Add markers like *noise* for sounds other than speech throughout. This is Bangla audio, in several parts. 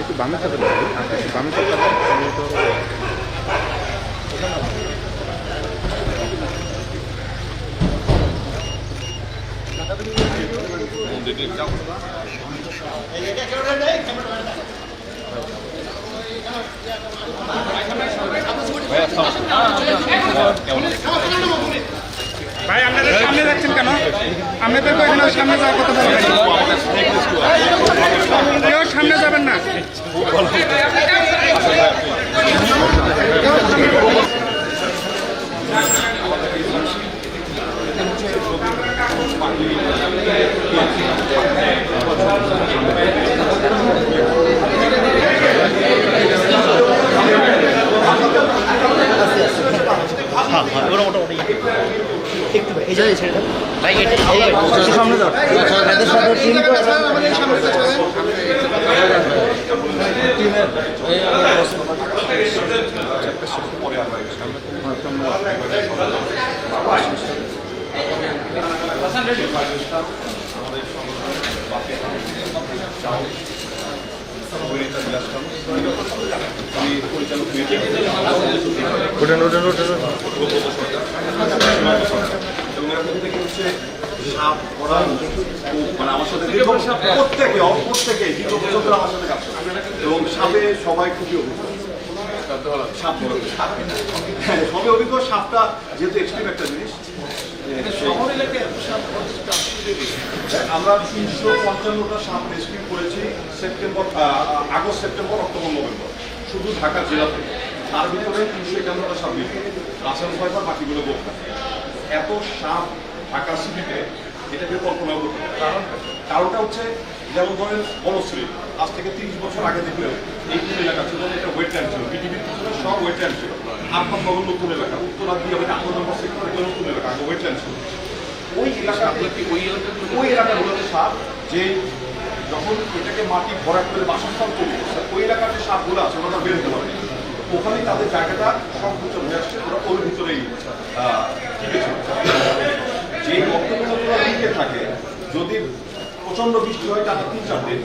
একটু বামে চাপে দাও আচ্ছা একটু বামে চাপে দাও তাহলে তো ভাই, আপনাদের সামনে যাচ্ছেন কেন? আপনাদের ওইখানে সামনে যাওয়ার কথা বলেন কেউ সামনে যাবেন না। এই যে ছেড়ে দাও ভাই এটা এই সামনে দাও এদের সাথে টিম ওঠেন ওঠেন ওঠেন ওঠেন। এবং এর মধ্যে থেকে হচ্ছে সাপ করা মানে আমার সাথে দীর্ঘ প্রত্যেকে প্রত্যেকে দীর্ঘ বছর ধরে আমার সাথে কাজ করে। এবং সাপে সবাই খুবই অভিজ্ঞ। সাপ ধরে। হ্যাঁ, অভিজ্ঞ সাপটা যেহেতু এক্সট্রিম একটা জিনিস আমরা তিনশো পঞ্চান্নটা সাপ রেস্কিউ করেছি September August September October November. শুধু ঢাকা জেলাতে তার ভিতরে তিনশো একান্নটা সাপ রাসেল ফাইবার বাকিগুলো বোকা এত সাপ ঢাকা সিটিতে এটাকে কল্পনা করতে কারণ কারণটা হচ্ছে যেমন ধরেন বনশ্রী আজ থেকে তিরিশ বছর আগে দেখলেও এই কোন এলাকা ছিল এটা ওয়েটল্যান্ড ছিল। পৃথিবীর পিছনে সব ওয়েটল্যান্ড ছিল। আটমান নগর নতুন এলাকা উত্তরার দিয়ে আমাদের আট নম্বর সেক্টর এগুলো নতুন এলাকা আগে ওয়েটল্যান্ড ছিল। ওই এলাকা ওই এলাকা ওই এলাকাগুলোতে সাপ যে যখন এটাকে মাটি ভরাট করে বাসস্থান তৈরি করছে ওই এলাকার যে সাপগুলো আছে ওরা বের হতে পারে ওখানে তাদের জায়গাটা সংকুচন হয়ে আসছে ওরা ওর ভিতরেই আহ, টিকে ছিল যে গর্তগুলো লিখে থাকে যদি প্রচণ্ড বৃষ্টি হয় টানা তিন চার দিন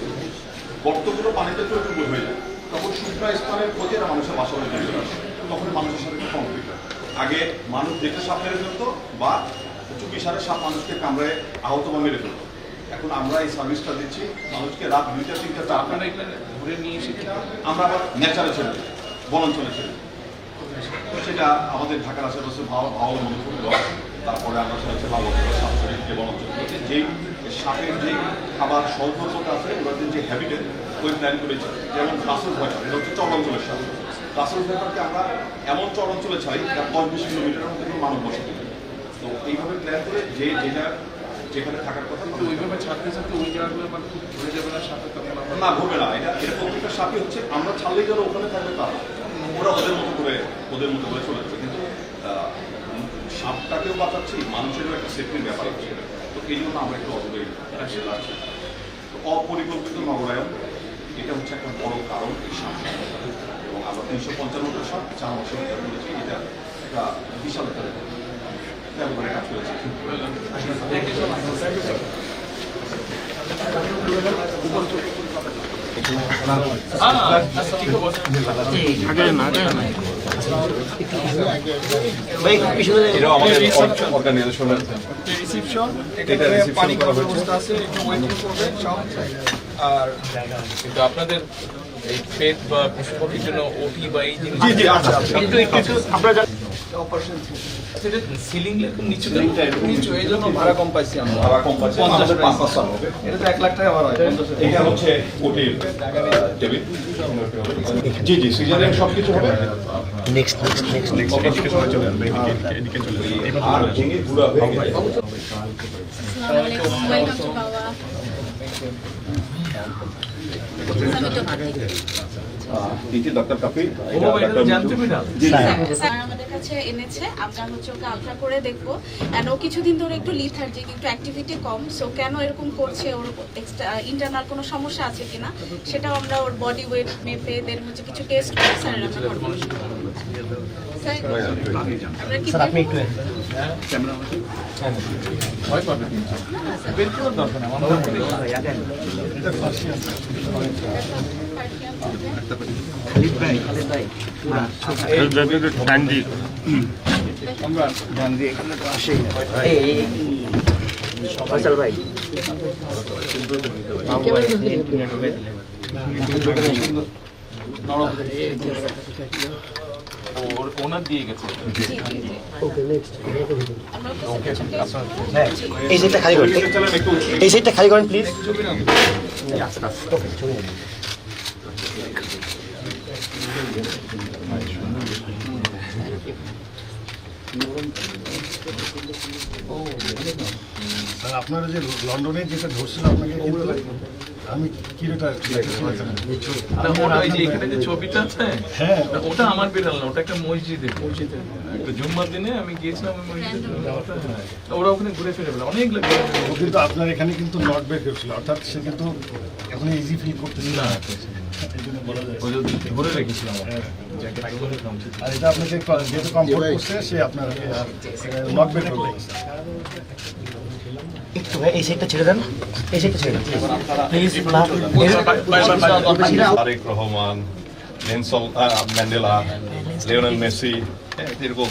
গর্তগুলো পানিতে চৌচুপুর হয়ে যায়। তখন শুকনো স্থানের আর মানুষের বাসা হয়ে চলে আসে তখন মানুষের সাথে কমপ্লিট হয়। আগে মানুষ দেখে সাপ মেরে ফেলতো বা চুপি সারে সাপ মানুষকে কামড়ে আহত বা মেরে ফেলতো। এখন আমরা এই সার্ভিসটা দিচ্ছি মানুষকে রাত দুইটা তিনটা চারটা ঘুরে নিয়ে এসে আমরা আবার নেচারে ছেড়ে দিই, বনাঞ্চলে ছেড়ে তো সেটা আমাদের ঢাকার আশেপাশে ভালো ভালো মনে করল তারপরে আমরা সেটা হচ্ছে ভালো সাপসারির যে বনাঞ্চলগুলোতে যেই সাপের যে খাবার স্বল্পতা আছে ওদের যে হ্যাবিটেট ওই প্ল্যান করেছি। যেমন রাসেল ভাইপার এটা হচ্ছে চরাঞ্চলের সাপ রাসেল ভাইপারকে আমরা এমন চরাঞ্চলে ছাড়ি যা দশ বিশ কিলোমিটারের মধ্যে কোনো মানুষ বসে তো এইভাবে প্ল্যান করে যে যেটা যেখানে থাকার কথা তো ওইভাবে ছাড়তে ছাড়তে ওই জায়গাগুলো মানে খুব ঘুরে যাবে না সাথে তখন না ঘুরবে না। এটা এটা প্রত্যেকটা সাপই হচ্ছে আমরা ছাড়লেই যেন ওখানে থাকবে তারা ওরা ওদের মতো করে ওদের মতো করে চলে যাবে কিন্তু সাপটাকেও বাঁচাচ্ছি মানুষেরও একটা সেফটির ব্যাপার হচ্ছে তো এই জন্য আমরা একটু অদূরে রাখছি তো অপরিকল্পিত নগরায়ন এটা হচ্ছে একটা বড় কারণ এই এবং আমরা তিনশো পঞ্চান্নটা সাপ চার মধ্যে করেছি এটা একটা বিশাল একটা ব্যাপারে কাজ করেছি। ভাই পিছনে এটাও আমাদের আর কিন্তু আপনাদের এই পেট বা পশু জন্য ওটি বা এই জিনিস অপারেশন সিলিং এরকম নিচু নিচু এই জন্য ভাড়া কম পাইছি আমরা ভাড়া কম পাচ্ছে আমাদের পাঁচ পাঁচ হবে এটা তো এক লাখ টাকা ভাড়া হয় এটা হচ্ছে ওটির টেবিল জি জি সিজারিং সব কিছু হবে নেক্সট নেক্সট জানতে পেরেছিলাম জি স্যার আমাদের কাছে এনেছে আমরা হচ্ছে ওকে আলট্রা করে দেখব। অ্যান্ড ও কিছুদিন ধরে একটু লিথার্জিক একটু অ্যাক্টিভিটি কম সো কেন এরকম করছে ওর ইন্টারনাল কোনো সমস্যা আছে কিনা সেটাও আমরা ওর বডি ওয়েট মেপে দের হচ্ছে কিছু টেস্ট করে স্যারের আমরা স্যার আপনি একটু ভয় পাবে বের করার দরকার খালিদ ভাই এই ভাই ওনার দিয়ে গেছে খালি করেন সাইডটা খালি করেন প্লিজ আর আপনারা যে লন্ডনে যেটা ধরছিল আপনাকে আমি এখানে যে ছবিটা আছে হ্যাঁ। ওটা আমার বিড়াল না ওটা একটা মসজিদে মসজিদে একটা জুম্মার দিনে আমি গিয়েছিলাম ওই মসজিদে ওটা। ওরা ওখানে ঘুরে ফিরে অনেক কিন্তু আপনার এখানে কিন্তু নট বের করছিল অর্থাৎ সে কিন্তু এখন ইজি ফিল করতেছিল না, না এই জন্য বলা যায় ওই যে ধরে রেখেছিলাম। জ্যাকেট ধরে রেখেছিলাম। আর এটা আপনাকে যেহেতু কমফোর্ট করছে সে আপনাকে আর বের করবে। একটু এই সাইডটা ছেড়ে দেন। এই সাইডটা ছেড়ে দেন। Please Tarique Rahman Mandela Lionel Messi হ্যাঁ, এরকম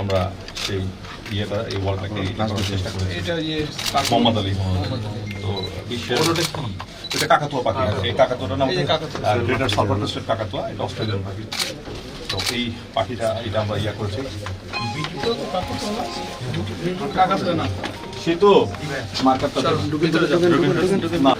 আমরা সেই ইয়েটা এই করার চেষ্টা করি এটা ইয়ে মোহাম্মদ আলী। তো বিশ্বের এটা কাকাতুয়া পাখি। এই কাকাতুয়াটার নাম এই যে কাকাতুয়া। গ্রেটার কাকাতুয়া এটা অস্ট্রেলিয়ান পাখি। তো এই পাখিটা এটা আমরা ইয়া করেছি। সে তো মার্কারটা ভিতরে যাও না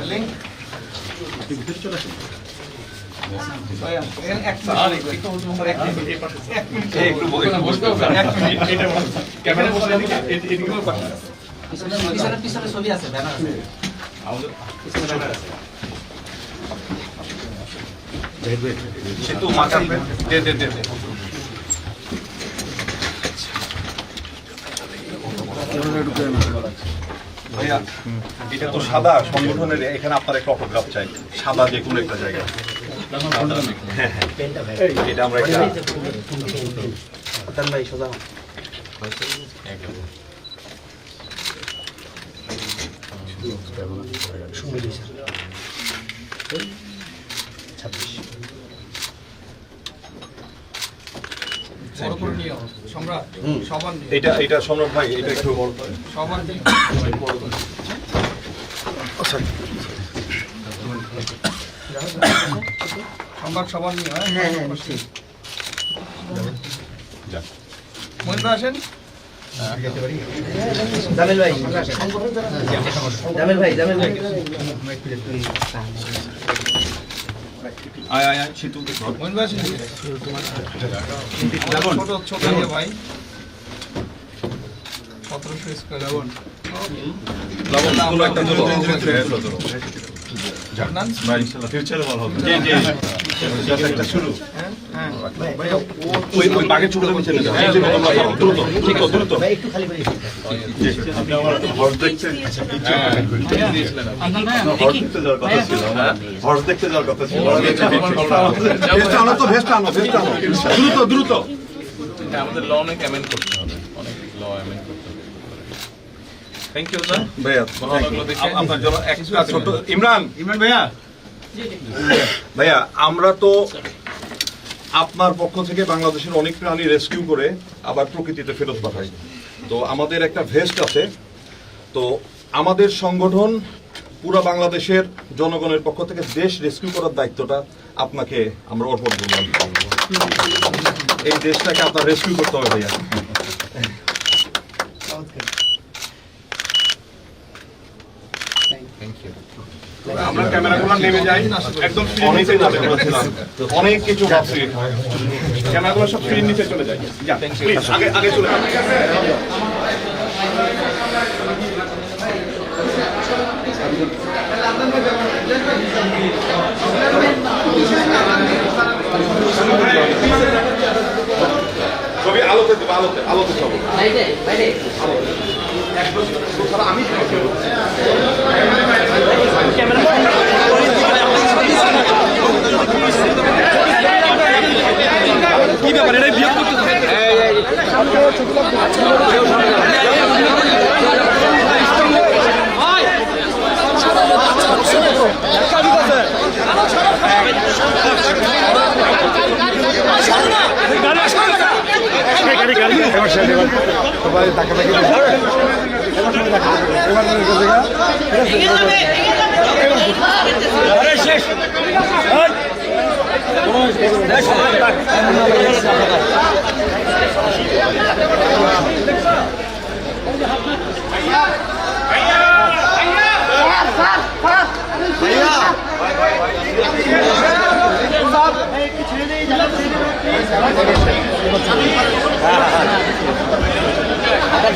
ভাইয়া, এটা তো সাদা সংগঠনের, এখানে আপনার একটা অটোগ্রাফ চাই সাদা যে কোনো একটা জায়গায়। এটা আমরা একটা ভাই সোজা ছাব্বিশ এটা এটা সম্রাট ভাই এটা একটু বড়। সবার *coughs* *coughs* সম্রাট সবার নিয়ে হ্যাঁ? হ্যাঁ হ্যাঁ যাক। মহিন্দা আসেন? জামিল ভাই। জামিল ভাই জামিল ভাই। আয় আয় আয় সেতু মহিন্দা আসেন? ছোট ছোট ভাই। সতেরোশো স্কোয়ার লবণ কোনো একটা ফিউচারে ভালো হবে। জি জি Just একটা শুরু ওই ওই বাগের চুলটা নিচে নিয়ে যাও এই যে নতুন লাগাও, দ্রুত দ্রুত দ্রুত একটু খালি করে আপনি আমার হর্স দেখতে হর্স দেখতে যাওয়ার কথা ছিল ভেস্ট আনো তো ভেস্ট আনো ভেস্ট আনো দ্রুত দ্রুত আমাদের ল অনেক অ্যামেন্ড করতে হবে অনেক ল অ্যামেন্ড করতে হবে থ্যাংক ইউ স্যার ভাইয়া। আপনার জন্য একটা ছোট ইমরান ইমরান ভাইয়া *coughs* ভাইয়া, আমরা তো আপনার পক্ষ থেকে বাংলাদেশের অনেক প্রাণী রেস্কিউ করে আবার প্রকৃতিতে ফেরত পাঠাই। তো আমাদের একটা ভেস্ট আছে। তো আমাদের সংগঠন পুরো বাংলাদেশের জনগণের পক্ষ থেকে দেশ রেস্কিউ করার দায়িত্বটা আপনাকে আমরা অর্পণ করলাম এই দেশটাকে আপনার রেস্কিউ করতে হবে ভাইয়া থ্যাংক ইউ আমরা ক্যামেরাগুলো নেমে যাই। একদম অনেক অনেক কিছু ভাবছি ক্যামেরাগুলো সব স্ক্রিন নিচে চলে যায় আগে আগে চলে ছবি আলোতে দেবো আলোতে আলোতে ছবি। বাইরে বাইরে কি ব্যাপার এটা বিয়োগ করতে সবাই